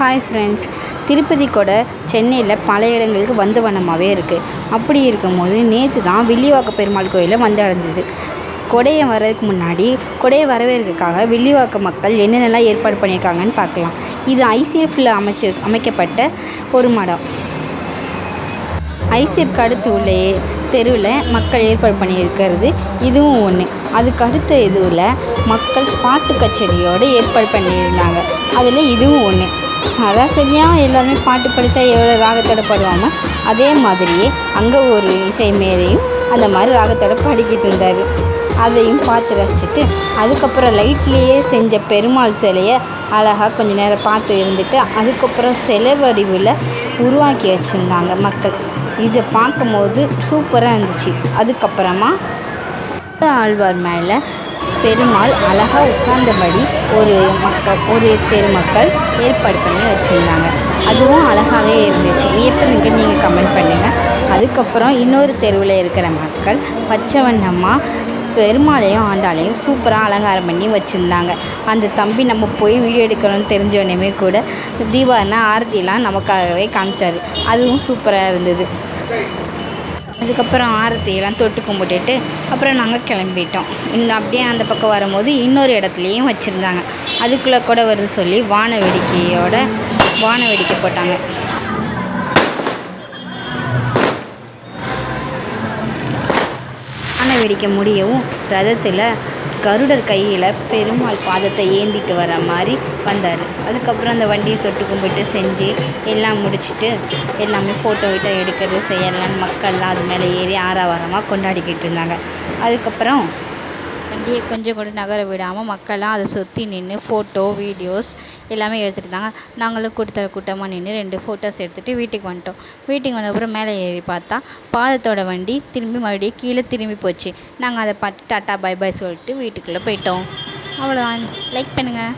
Hi friends Tirupati கூட சென்னையில் பல இடங்களுக்கு வந்த வண்ணமாகவே இருக்குது அப்படி இருக்கும்போது நேற்று தான் வில்லிவாக்க பெருமாள் கோயிலில் வந்து அடைஞ்சிது. கொடையை வர்றதுக்கு முன்னாடி கொடையை வரவேற்கிறதுக்காக வில்லிவாக்க மக்கள் என்னென்னலாம் ஏற்பாடு பண்ணியிருக்காங்கன்னு பார்க்கலாம். இது ஐசிஎஃப்பில் அமைச்சிரு அமைக்கப்பட்ட ஒரு மடம். ஐசிஎஃப்க்கு அடுத்து உள்ள தெருவில் மக்கள் ஏற்பாடு பண்ணியிருக்கிறது இதுவும் ஒன்று அதுக்கு அடுத்த இதுவில் மக்கள் பாட்டு கச்சேரியோடு ஏற்பாடு பண்ணியிருந்தாங்க. அதில் இதுவும் ஒன்று சராசரியாக எல்லாருமே பாட்டு படித்தா எவ்வளோ ராகத்தோட பாடுவாங்க அதே மாதிரியே அங்கே ஒரு இசை மேதையும் அந்த மாதிரி ராகத்தோட பாடிக்கிட்டு இருந்தார். அதையும் பார்த்து ரசிச்சுட்டு அதுக்கப்புறம் லைட்லேயே செஞ்ச பெருமாள் சிலையை அழகாக கொஞ்சம் நேரம் பார்த்து இருந்துட்டு அதுக்கப்புறம் சிலை வடிவில் உருவாக்கி வச்சுருந்தாங்க மக்கள். இதை பார்க்கும்போது சூப்பராக இருந்துச்சு. அதுக்கப்புறமா ஆழ்வார் மேலே பெருமாள் அழகாக உட்கார்ந்தபடி ஒரு மக்கள் ஒரு தெருமக்கள் ஏற்பாடு பண்ணி வச்சுருந்தாங்க. அதுவும் அழகாகவே இருந்துச்சு. எப்படி இருக்கு நீங்கள் கமெண்ட் பண்ணுங்கள் அதுக்கப்புறம் இன்னொரு தெருவில் இருக்கிற மக்கள் பச்சை வண்ணமாக பெருமாளையும் ஆண்டாளையும் சூப்பராக அலங்காரம் பண்ணி வச்சுருந்தாங்க. அந்த தம்பி நம்ம போய் வீடியோ எடுக்கணும்னு தெரிஞ்சோடனே கூட தீபாவளி ஆரத்திலாம் நமக்காகவே காமிச்சார். அதுவும் சூப்பராக இருந்தது. அதுக்கப்புறம் ஆரத்தியெல்லாம் தொட்டு கும்பிட்டுட்டு அப்புறம் நாங்கள் கிளம்பிட்டோம். இன்னும் அப்படியே அந்த பக்கம் வரும்போது இன்னொரு இடத்துலையும் வச்சுருந்தாங்க. அதுக்குள்ளே கூட வருது சொல்லி வான வேடிக்கையோட வான வேடிக்கை போட்டாங்க. வான வேடிக்கை முடியவும் ரதத்தில் கருடர் கையில் பெருமாள் பாதத்தை ஏந்திட்டு வர மாதிரி வந்தார். அதுக்கப்புறம் அந்த வண்டியை தொட்டு கும்பிட்டு செஞ்சு எல்லாம் முடிச்சுட்டு எல்லாமே ஃபோட்டோ கிட்ட எடுக்கிறது செய்யலாம்னு மக்கள்லாம் அது மேலே ஏறி ஆறாவாரமாக கொண்டாடிக்கிட்டு இருந்தாங்க. அதுக்கப்புறம் வண்டியை கொஞ்சம் கூட நகர விடாமல் மக்கள்லாம் அதை சுற்றி நின்று ஃபோட்டோ வீடியோஸ் எல்லாமே எடுத்துகிட்டு இருந்தாங்க. நாங்களும் கூட்டத்தோட கூட்டமாக நின்று ரெண்டு ஃபோட்டோஸ் எடுத்துகிட்டு வீட்டுக்கு வந்துட்டோம். வீட்டுக்கு வந்தப்புறம் மேலே ஏறி பார்த்தா பாதத்தோட வண்டி திரும்பி மறுபடியும் கீழே திரும்பி போச்சு. நாங்கள் அதை பார்த்து டாட்டா பை பை சொல்லிட்டு வீட்டுக்குள்ளே போயிட்டோம். அவ்வளோதான் லைக் பண்ணுங்கள்